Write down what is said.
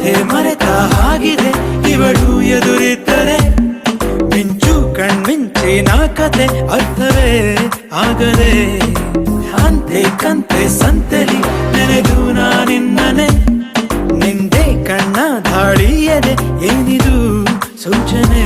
ಕಥೆ ಮರೆತ ಹಾಗಿದೆ ಇವಳು ಎದುರಿದ್ದರೆ ಮಿಂಚು ಕಣ್ಮಿಂಚೆ ನಾ ಕತೆ. ಅರ್ಥವೇ ಆಗದೆ ಅಂತೆ ಕಂತೆ ಸಂತೆಲಿ ನೆನೆದು ನಾನಿನ್ನನೆ ನಿಂದೆ ಕಣ್ಣ ದಾಳಿಯದೆ ಏನಿದು ಸೂಚನೆ?